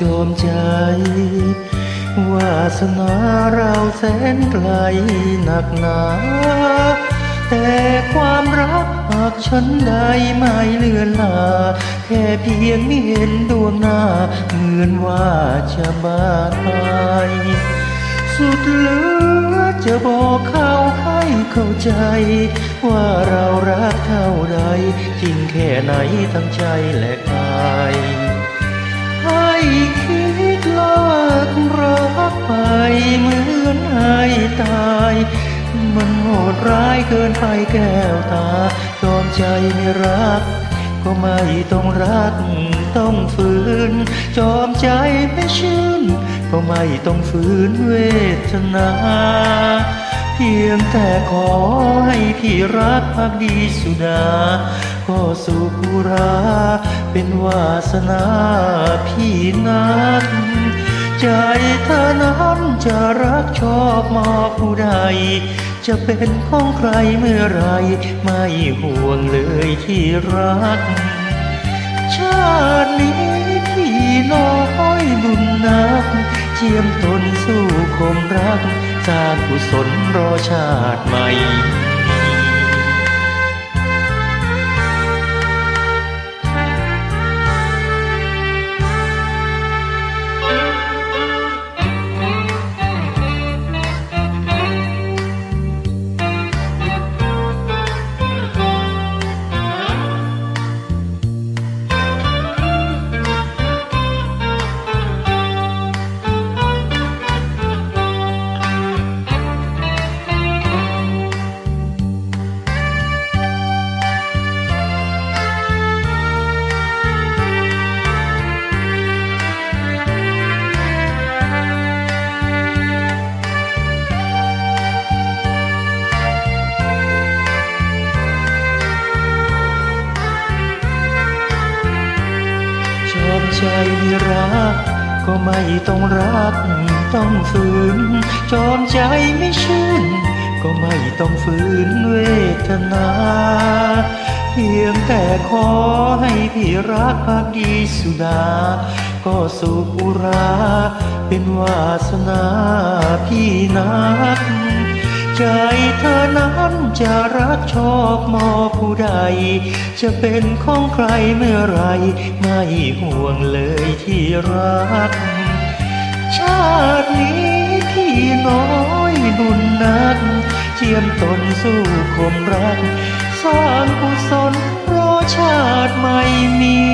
จมใจ วาสนาเราแสนไกลหนักหนา แต่ความรักหากฉันใดไม่เลือนลา แค่เพียงไม่เห็นดวงหน้า เหมือนว่าจะบาดไปสุดเหลือจะบอกเขาให้เข้าใจ ว่าเรารักเท่าใดจริงแค่ไหนทั้งใจและกาย ตาย มันโหดร้ายเกินไปแก้วตาจอมใจไม่รัก ก็ไม่ต้องรัก ต้องฝืน จอมใจไม่ชื่น ก็ไม่ต้องฝืนเวทนาเพียงแต่ขอให้พี่รักพักดีสุดา ก็สุขุรา เป็นวาสนาพี่นัก ใจเธอนั้นจะรักชอบมอบผู้ใด จะเป็นของใครเมื่อไร ไม่ห่วงเลยที่รัก ชาตินี้พี่น้อยบุญนัก เจียมตนสู้คมรัก สร้างกุศลรอชาติใหม่ ใจไม่รัก ก็ไม่ต้องรัก ต้องฝืน จอมใจไม่ชื่น ก็ไม่ต้องฝืนเวทนา เพียงแต่ขอให้พี่รักพักดีสุดา ก็สุขุรา เป็นวาสนาพี่นัก ใจเธอนั้น จะรักชอบมอบผู้ใด จะเป็นของใครเมื่อไรไม่ห่วงเลยที่รัก ชาตินี้พี่น้อยบุญนัก เจียมตนสู้คมรัก สร้างกุศลรอชาติไม่มี